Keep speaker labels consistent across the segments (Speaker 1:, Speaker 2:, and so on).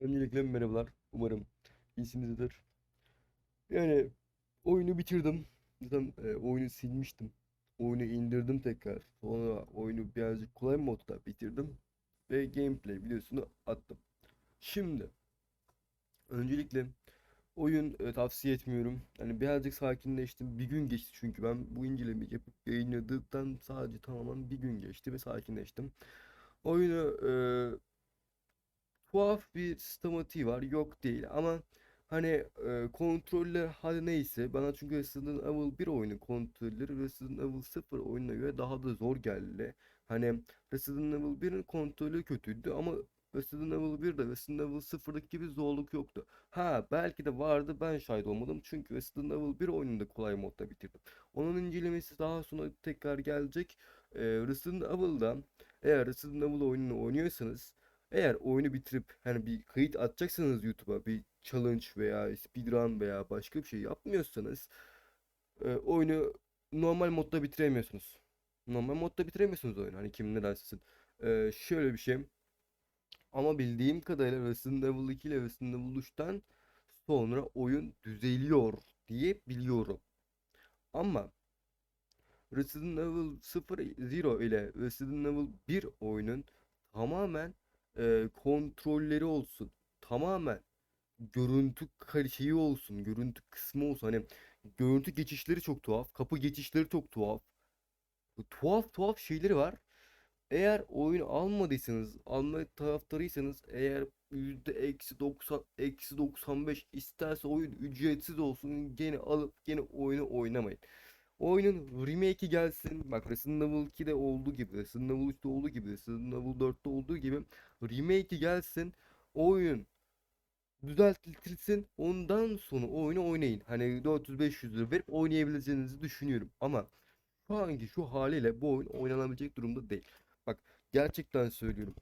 Speaker 1: Öncelikle merhabalar. Umarım iyisinizdir. Yani oyunu bitirdim. Zaten e, oyunu silmiştim. Oyunu indirdim tekrar. Sonra oyunu birazcık kolay modda bitirdim. Ve gameplay videosunu attım. Şimdi öncelikle oyun e, tavsiye etmiyorum. Yani birazcık sakinleştim. Bir gün geçti çünkü ben bu incelemeyi yapıp yayınladıktan sadece tamamen bir gün geçti ve sakinleştim. Oyunu e, tuhaf bir sistematiği var. Yok değil ama hani e, kontroller hadi neyse bana çünkü Resident Evil 1 oyunu kontrolleri Resident Evil 0 oyununa göre daha da zor geldi. Hani Resident Evil 1'in kontrolü kötüydü ama Resident Evil 1'de Resident Evil 0'daki gibi zorluk yoktu. Ha belki de vardı ben şahit olmadım çünkü Resident Evil 1 oyununu da kolay modda bitirdim. Onun incelemesi daha sonra tekrar gelecek. E, Resident Evil'da eğer Resident Evil oyununu oynuyorsanız eğer oyunu bitirip hani bir kayıt atacaksanız YouTube'a bir challenge veya speedrun veya başka bir şey yapmıyorsanız e, oyunu normal modda bitiremiyorsunuz. Normal modda bitiremiyorsunuz oyunu. Hani kim ne dersin. E, şöyle bir şey. Ama bildiğim kadarıyla Resident Evil 2 ile Resident Evil 3'ten sonra oyun düzeliyor diye biliyorum. Ama Resident Evil 0 Zero ile Resident Evil 1 oyunun tamamen e, kontrolleri olsun. Tamamen görüntü şeyi olsun. Görüntü kısmı olsun. Hani görüntü geçişleri çok tuhaf. Kapı geçişleri çok tuhaf. Tuhaf tuhaf şeyleri var. Eğer oyunu almadıysanız, alma taraftarıysanız eğer yüzde eksi 90, eksi 95 isterse oyun ücretsiz olsun gene alıp gene oyunu oynamayın. Oyunun remake'i gelsin. Bak Resident Evil 2'de olduğu gibi, Resident Evil 3'te olduğu gibi, Resident Evil 4'te olduğu gibi remake'i gelsin. Oyun düzeltilsin. Ondan sonra oyunu oynayın. Hani 400-500 lira verip oynayabileceğinizi düşünüyorum. Ama şu anki şu haliyle bu oyun oynanabilecek durumda değil. Bak gerçekten söylüyorum.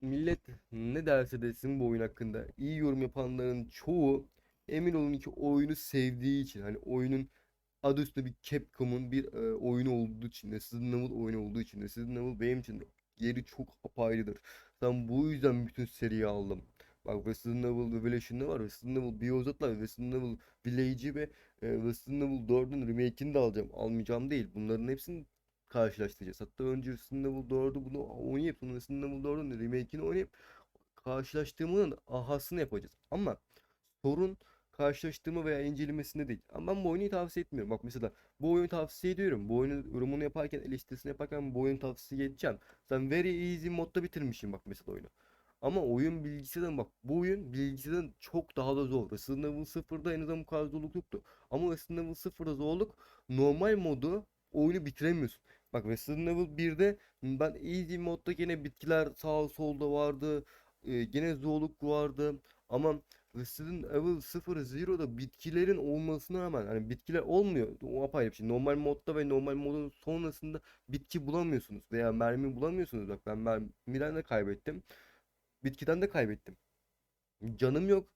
Speaker 1: Millet ne derse desin bu oyun hakkında iyi yorum yapanların çoğu emin olun ki oyunu sevdiği için hani oyunun adı üstünde bir Capcom'un bir e, oyunu olduğu için, Resident Evil oyunu olduğu için, Resident Evil benim için yeri çok apayrıdır. Ben bu yüzden bütün seriyi aldım. Bak Resident Evil Revelation'ı var, Resident Evil Biozat'la, Resident Evil Village'i ve e, Resident Evil 4'ün remake'ini de alacağım. Almayacağım değil. Bunların hepsini karşılaştıracağız. Hatta önce Resident Evil 4'ü bunu oynayıp sonra Resident Evil 4'ün remake'ini oynayıp karşılaştırmanın ahasını yapacağız. Ama sorun karşılaştırma veya incelemesinde değil. Ama ben bu oyunu tavsiye etmiyorum. Bak mesela bu oyunu tavsiye ediyorum. Bu oyunun yorumunu yaparken, eleştirisini yaparken bu oyunu tavsiye edeceğim. Sen very easy modda bitirmişsin bak mesela oyunu. Ama oyun bilgisayardan bak bu oyun bilgisayardan çok daha da zor. Resident Evil 0'da en azından bu kadar zorluk yoktu. Ama Resident Evil 0'da zorluk normal modu oyunu bitiremiyorsun. Bak Resident Evil 1'de ben easy modda gene bitkiler sağ solda vardı. Ee, gene zorluk vardı. Ama Resident Evil 0 Zero'da bitkilerin olmasına rağmen hani bitkiler olmuyor. O apayrı bir şey. Normal modda ve normal modun sonrasında bitki bulamıyorsunuz veya mermi bulamıyorsunuz. Bak ben mermiden de kaybettim. Bitkiden de kaybettim. Canım yok.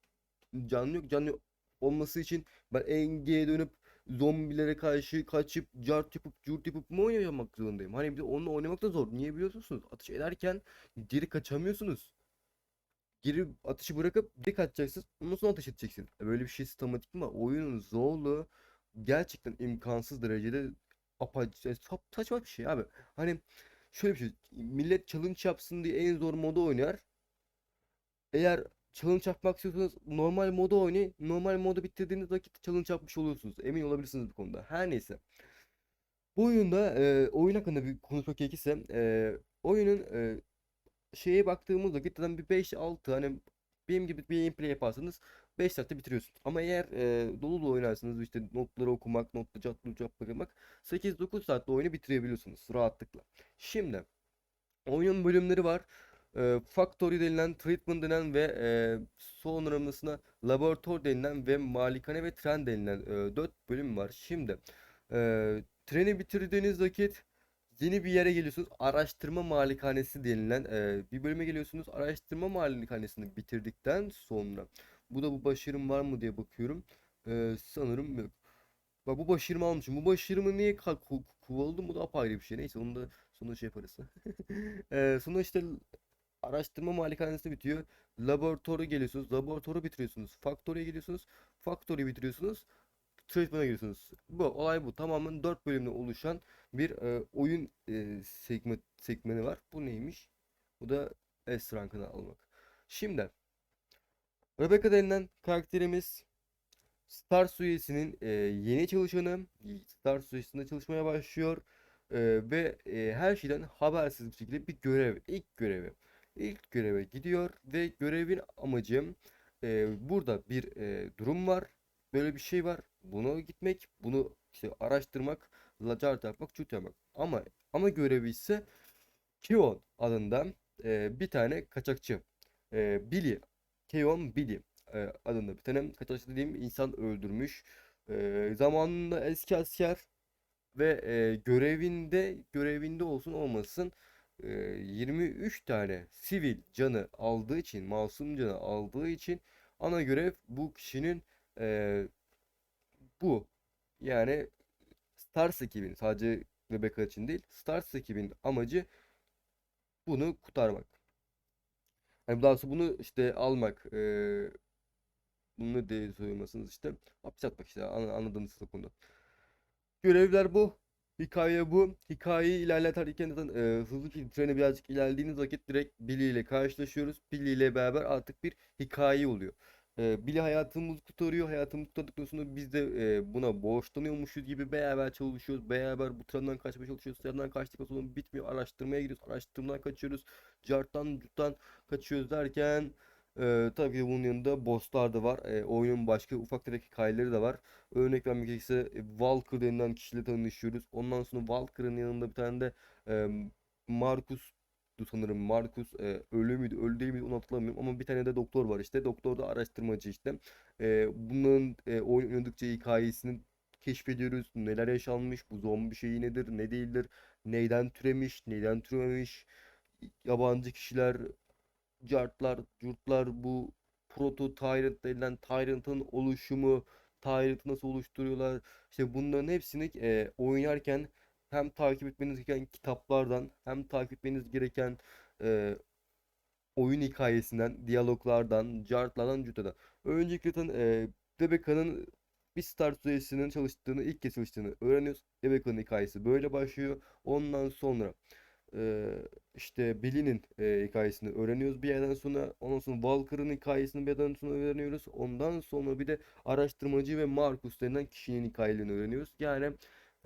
Speaker 1: Canım yok. Canım yok olması için ben Enge'ye dönüp zombilere karşı kaçıp cart yapıp curt yapıp mı oynamak zorundayım? Hani bir de onunla oynamak da zor. Niye biliyorsunuz? Ateş ederken geri kaçamıyorsunuz. Geri atışı bırakıp dik atacaksın. Ondan sonra ateş edeceksin. E, Böyle bir şey sistematik mi? Oyunun zorluğu gerçekten imkansız derecede apaçı, sap- saçma bir şey abi. Hani şöyle bir şey. Millet challenge yapsın diye en zor modu oynar. Eğer challenge yapmak istiyorsanız normal modu oynayın. Normal modu bitirdiğiniz vakit challenge yapmış oluyorsunuz. Emin olabilirsiniz bu konuda. Her neyse. Bu oyunda e, oyun hakkında bir konuşmak gerekirse e, oyunun e, şeye baktığımız vakit zaten bir 5-6 hani benim gibi bir gameplay yaparsanız 5 saatte bitiriyorsunuz. Ama eğer e, dolu dolu oynarsanız işte notları okumak, notları catlı caplamak 8-9 saatte oyunu bitirebiliyorsunuz rahatlıkla. Şimdi oyunun bölümleri var. E, Factory denilen, Treatment denilen ve e, sonrasında Laboratuvar denilen ve Malikane ve Tren denilen e, 4 bölüm var. Şimdi e, treni bitirdiğiniz vakit Yeni bir yere geliyorsunuz. Araştırma malikanesi denilen e, bir bölüme geliyorsunuz. Araştırma malikanesini bitirdikten sonra bu da bu başarım var mı diye bakıyorum. E, sanırım yok. Bak bu başarımı almışım. Bu başarımı niye kovaladım? Bu da apayrı bir şey. Neyse onu da sonra şey yaparız. e, sonra işte araştırma malikanesi bitiyor. Laboratuvarı geliyorsunuz. Laboratuvarı bitiriyorsunuz. Faktöriye geliyorsunuz. Faktöriyi bitiriyorsunuz. Treatment'a giriyorsunuz. Bu olay bu. Tamamen 4 bölümden oluşan bir e, oyun e, segment, segmeni var. Bu neymiş? Bu da S rankını almak. Şimdi Rebecca denilen karakterimiz Star Suites'inin e, yeni çalışanı. Star Suites'inde çalışmaya başlıyor. E, ve e, her şeyden habersiz bir şekilde bir görev. ilk görevi. İlk göreve gidiyor ve görevin amacı e, burada bir e, durum var. Böyle bir şey var. Buna gitmek, bunu işte araştırmak, lacar yapmak, çut yapmak. Ama ama görevi ise Keon adında e, bir tane kaçakçı. E, Billy. Keon Billy e, adında bir tane kaçakçı dediğim insan öldürmüş. E, zamanında eski asker ve e, görevinde görevinde olsun olmasın e, 23 tane sivil canı aldığı için, masum canı aldığı için ana görev bu kişinin e, bu. Yani Stars ekibin sadece Rebecca için değil, Stars ekibin amacı bunu kurtarmak. Hani daha sonra bunu işte almak, e, bunu ne söylemesiniz işte hapis atmak işte an- anladığınız konuda. Görevler bu. Hikaye bu. Hikayeyi ilerleterken zaten e, hızlı bir trene birazcık ilerlediğiniz vakit direkt Billy ile karşılaşıyoruz. Billy ile beraber artık bir hikaye oluyor. E, Billy hayatımızı kurtarıyor. Hayatımızı kurtardıktan sonra biz de e, buna borçlanıyormuşuz gibi beraber çalışıyoruz. Beraber bu trenden kaçmaya çalışıyoruz. Trenden kaçtıktan sonra bitmiyor. Araştırmaya gidiyoruz. Araştırmadan kaçıyoruz. Carttan cuttan kaçıyoruz derken e, tabii ki bunun yanında bosslar da var. E, oyunun başka ufak tefek hikayeleri de var. Örnek vermek gerekirse e, Walker denilen kişiyle tanışıyoruz. Ondan sonra Walker'ın yanında bir tane de e, Marcus sanırım. Marcus e, ölü müydü ölü değil miydi onu hatırlamıyorum ama bir tane de doktor var işte. Doktor da araştırmacı işte. E, bunların e, oynadıkça hikayesini keşfediyoruz. Neler yaşanmış bu zombi şeyi nedir ne değildir neyden türemiş neyden türememiş yabancı kişiler cartlar curtlar bu proto tyrant denilen tyrant'ın oluşumu Tyrant'ı nasıl oluşturuyorlar. İşte bunların hepsini e, oynarken hem takip etmeniz gereken kitaplardan hem takip etmeniz gereken e, oyun hikayesinden, diyaloglardan, cartlardan, cutadan. Öncelikle zaten e, Rebecca'nın bir Star Suites'inin çalıştığını, ilk kez çalıştığını öğreniyoruz. Rebecca'nın hikayesi böyle başlıyor. Ondan sonra e, işte Billy'nin e, hikayesini öğreniyoruz bir yerden sonra. Ondan sonra Walker'ın hikayesini bir yerden sonra öğreniyoruz. Ondan sonra bir de araştırmacı ve Marcus denilen kişinin hikayelerini öğreniyoruz. Yani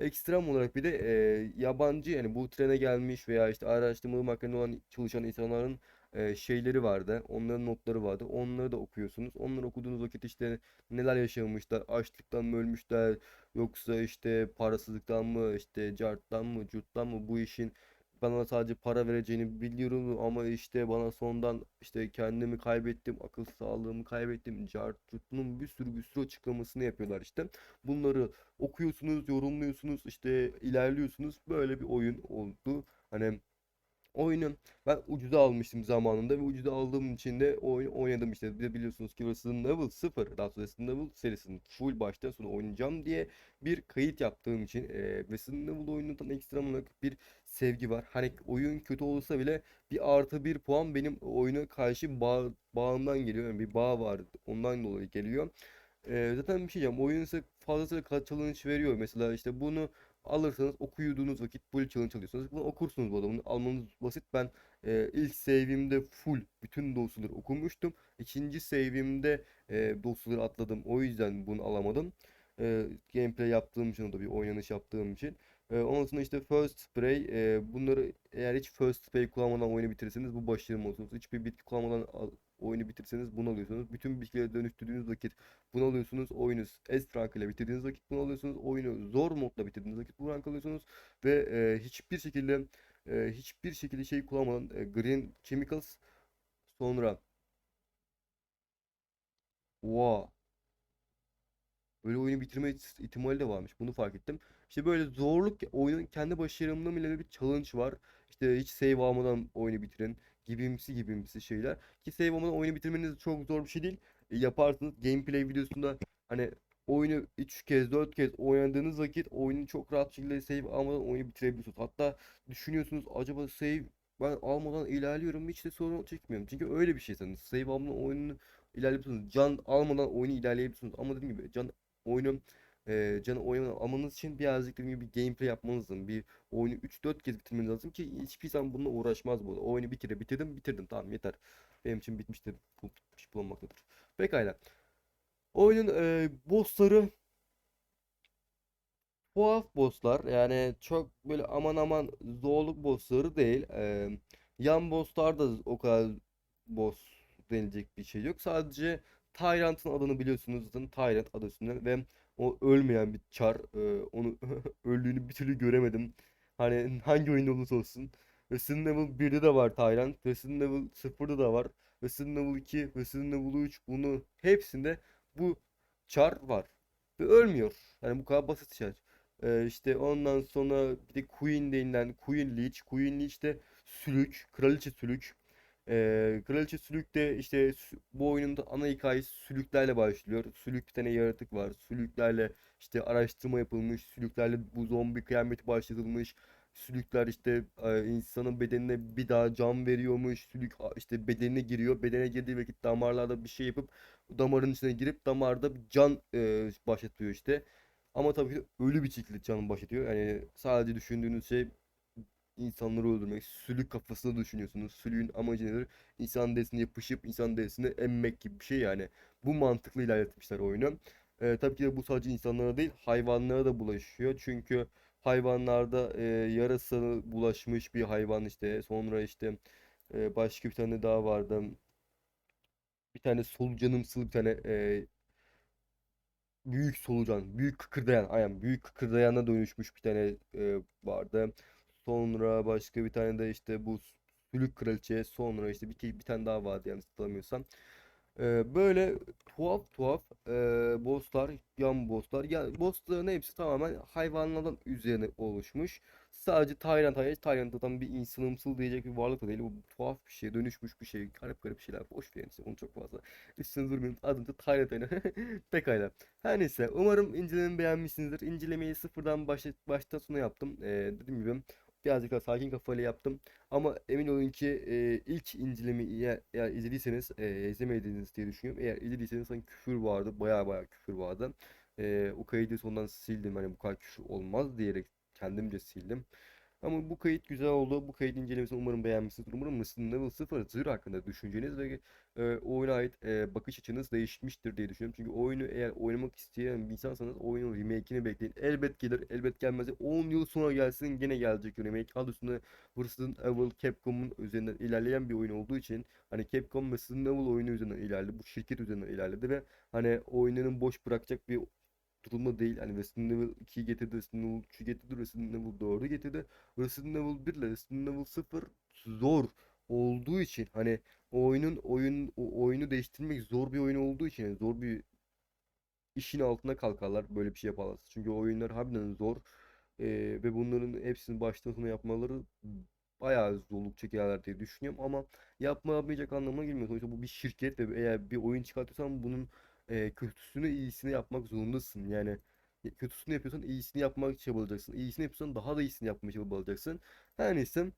Speaker 1: ekstrem olarak bir de e, yabancı yani bu trene gelmiş veya işte araştırmalı makinede olan çalışan insanların e, şeyleri vardı. Onların notları vardı. Onları da okuyorsunuz. Onları okuduğunuz vakit işte neler yaşamışlar, açlıktan mı ölmüşler, yoksa işte parasızlıktan mı, işte carttan mı, curttan mı bu işin bana sadece para vereceğini biliyorum ama işte bana sondan işte kendimi kaybettim, akıl sağlığımı kaybettim. Cart Curt'un bir sürü bir sürü açıklamasını yapıyorlar işte. Bunları okuyorsunuz, yorumluyorsunuz, işte ilerliyorsunuz. Böyle bir oyun oldu. Hani Oyunu ben ucuza almıştım zamanında ve ucuza aldığım için de oyun oynadım işte. Bir de biliyorsunuz ki Resident Evil 0 daha sonra Resident Evil serisinin full baştan sona oynayacağım diye bir kayıt yaptığım için e, Resident Evil oyunundan ekstra olarak bir sevgi var. Hani oyun kötü olsa bile bir artı bir puan benim oyuna karşı bağ, bağımdan geliyor. Yani bir bağ var ondan dolayı geliyor. E, zaten bir şey diyeceğim. Oyun size fazlasıyla challenge veriyor. Mesela işte bunu Alırsanız okuyduğunuz vakit full challenge alıyorsunuz. Bunu okursunuz bu. Bunu almanız basit. Ben e, ilk save'imde full bütün dosyaları okumuştum. İkinci save'imde e, dosyaları atladım. O yüzden bunu alamadım. E, gameplay yaptığım için o da bir oynanış yaptığım için. E, ondan sonra işte first spray. E, bunları eğer hiç first spray kullanmadan oyunu bitirirseniz bu başarılı olursunuz. Hiçbir bitki kullanmadan oyunu bitirseniz bunu alıyorsunuz. Bütün bitkileri dönüştürdüğünüz vakit bunu alıyorsunuz. Oyunu S rank ile bitirdiğiniz vakit bunu alıyorsunuz. Oyunu zor modla bitirdiğiniz vakit bu rank alıyorsunuz. Ve e, hiçbir şekilde e, hiçbir şekilde şey kullanmadan e, Green Chemicals sonra Wow. Böyle oyunu bitirme ihtimali de varmış. Bunu fark ettim. İşte böyle zorluk oyunun kendi başarımlığım ile bir challenge var. İşte hiç save almadan oyunu bitirin gibimsi gibimsi şeyler. Ki save almadan oyunu bitirmeniz çok zor bir şey değil. E, yaparsınız. Gameplay videosunda hani oyunu 3 kez 4 kez oynadığınız vakit oyunu çok rahat şekilde save almadan oyunu bitirebiliyorsunuz. Hatta düşünüyorsunuz acaba save ben almadan ilerliyorum hiç de sorun çekmiyorum. Çünkü öyle bir şey sanırım. Save almadan oyunu ilerleyebiliyorsunuz. Can almadan oyunu ilerleyebiliyorsunuz. Ama dediğim gibi can oyunu e, canı oynamadan almanız için birazcık dediğim gibi bir gameplay yapmanız lazım. Bir oyunu 3-4 kez bitirmeniz lazım ki hiçbir zaman bununla uğraşmaz bu. O oyunu bir kere bitirdim bitirdim tamam yeter. Benim için bitmiştir. Bu bitmiş bulunmaktadır. Pekala. Oyunun e, bossları tuhaf bosslar yani çok böyle aman aman zorluk bossları değil. Eee, yan bosslar da o kadar boss denilecek bir şey yok. Sadece Tyrant'ın adını biliyorsunuz zaten Tyrant adı üstünde ve o ölmeyen bir çar. Eee, onu öldüğünü bir türlü göremedim. Hani hangi oyunda olursa olsun. Resident Evil 1'de de var Tyrant. Resident Evil 0'da da var. Resident Evil 2, Resident Evil 3 bunu hepsinde bu çar var. Ve ölmüyor. Yani bu kadar basit şey. Ee, işte ondan sonra bir de Queen denilen Queen Leech. Queen Leech de sülük. Kraliçe sülük. Ee, Kraliçe Sülük de işte bu oyunun da ana hikayesi sülüklerle başlıyor. Sülük bir tane yaratık var. Sülüklerle işte araştırma yapılmış. Sülüklerle bu zombi kıyameti başlatılmış. Sülükler işte e, insanın bedenine bir daha can veriyormuş. Sülük işte bedenine giriyor. Bedene girdiği vakit damarlarda bir şey yapıp damarın içine girip damarda bir can e, başlatıyor işte. Ama tabii ki ölü bir şekilde canını başlatıyor. Yani sadece düşündüğünüz şey insanları öldürmek. Sülük kafasını düşünüyorsunuz. Sülüğün amacı nedir? İnsan derisine yapışıp insan derisini emmek gibi bir şey yani. Bu mantıklı ilerletmişler oyunu. Ee, tabii ki de bu sadece insanlara değil hayvanlara da bulaşıyor. Çünkü hayvanlarda e, yarasa bulaşmış bir hayvan işte. Sonra işte e, başka bir tane daha vardı. Bir tane solucanımsı bir tane e, büyük solucan, büyük kıkırdayan, aynen büyük kıkırdayana dönüşmüş bir tane e, vardı. Sonra başka bir tane de işte bu sülük kraliçe, sonra işte bir, bir tane daha vardı yanlış hatırlamıyorsam. Ee, böyle tuhaf tuhaf e, bosslar, yan bosslar. Ya bossların hepsi tamamen hayvanlardan üzerine oluşmuş. Sadece Tyrant hariç Tyrant'tan bir insanımsıl diyecek bir varlık da değil. Bu tuhaf bir şey, dönüşmüş bir şey. Garip garip şeyler. Boş verin size onu çok fazla. Üstüne durmayın. Adınca Tyrant oyunu. Pekala. Her neyse. Umarım incelememi beğenmişsinizdir. İncelemeyi sıfırdan başta, başta sona yaptım. Ee, dediğim gibi birazcık daha sakin kafayla yaptım. Ama emin olun ki e, ilk incelemeyi eğer, eğer izlediyseniz e, izlemediğiniz diye düşünüyorum. Eğer izlediyseniz sanki küfür vardı. Baya baya küfür vardı. E, o kaydı sondan sildim. Hani bu kadar küfür olmaz diyerek kendimce sildim. Ama bu kayıt güzel oldu. Bu kayıt incelemesini umarım beğenmişsinizdir. Umarım Resident Evil 0 Zırh hakkında düşünceniz ve e, oyuna ait e, bakış açınız değişmiştir diye düşünüyorum. Çünkü oyunu eğer oynamak isteyen bir insansanız oyunun remake'ini bekleyin. Elbet gelir, elbet gelmez. 10 yıl sonra gelsin gene gelecek remake. Adı üstünde Resident Evil Capcom'un üzerinden ilerleyen bir oyun olduğu için hani Capcom Resident Evil oyunu üzerinden ilerledi. Bu şirket üzerinden ilerledi ve hani oyununu boş bırakacak bir durumda değil. Hani Resident Evil 2'yi getirdi, Resident Evil 3'ü getirdi, Resident Evil 4'ü getirdi. Resident Evil 1 ile Resident Evil 0 zor olduğu için hani oyunun oyun o oyunu değiştirmek zor bir oyun olduğu için yani zor bir işin altına kalkarlar böyle bir şey yaparlar. Çünkü oyunlar harbiden zor Ee, ve bunların hepsini baştan sona yapmaları bayağı zorluk çekerler diye düşünüyorum ama yapmayamayacak anlamına gelmiyor. Sonuçta bu bir şirket ve eğer bir oyun çıkartıyorsan bunun e, kötüsünü iyisini yapmak zorundasın. Yani kötüsünü yapıyorsan iyisini yapmak çabalayacaksın. İyisini yapıyorsan daha da iyisini yapmaya çabalayacaksın. Her neyse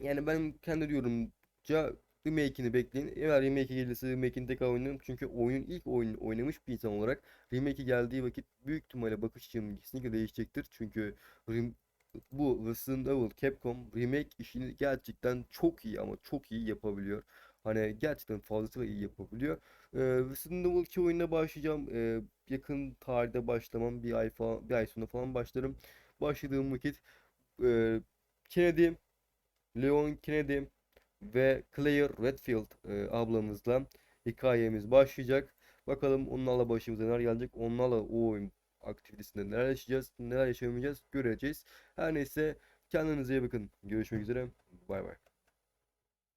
Speaker 1: yani benim kendi yorumca remake'ini bekleyin. Eğer remake gelirse remake'ini tekrar oynarım. Çünkü oyunun ilk oyununu oynamış bir insan olarak remake geldiği vakit büyük ihtimalle bakış açım kesinlikle değişecektir. Çünkü bu Resident Evil Capcom remake işini gerçekten çok iyi ama çok iyi yapabiliyor. Hani gerçekten fazlasıyla iyi yapabiliyor. Ee, Resident Evil 2 oyununa başlayacağım. Ee, yakın tarihte başlamam. Bir ay falan, bir ay sonra falan başlarım. Başladığım vakit e, Kennedy Leon Kennedy ve Claire Redfield e, ablamızla hikayemiz başlayacak. Bakalım onlarla başımıza neler gelecek. Onlarla o oyun aktivitesinde neler yaşayacağız, neler yaşamayacağız göreceğiz. Her neyse kendinize iyi bakın. Görüşmek üzere. Bay bay.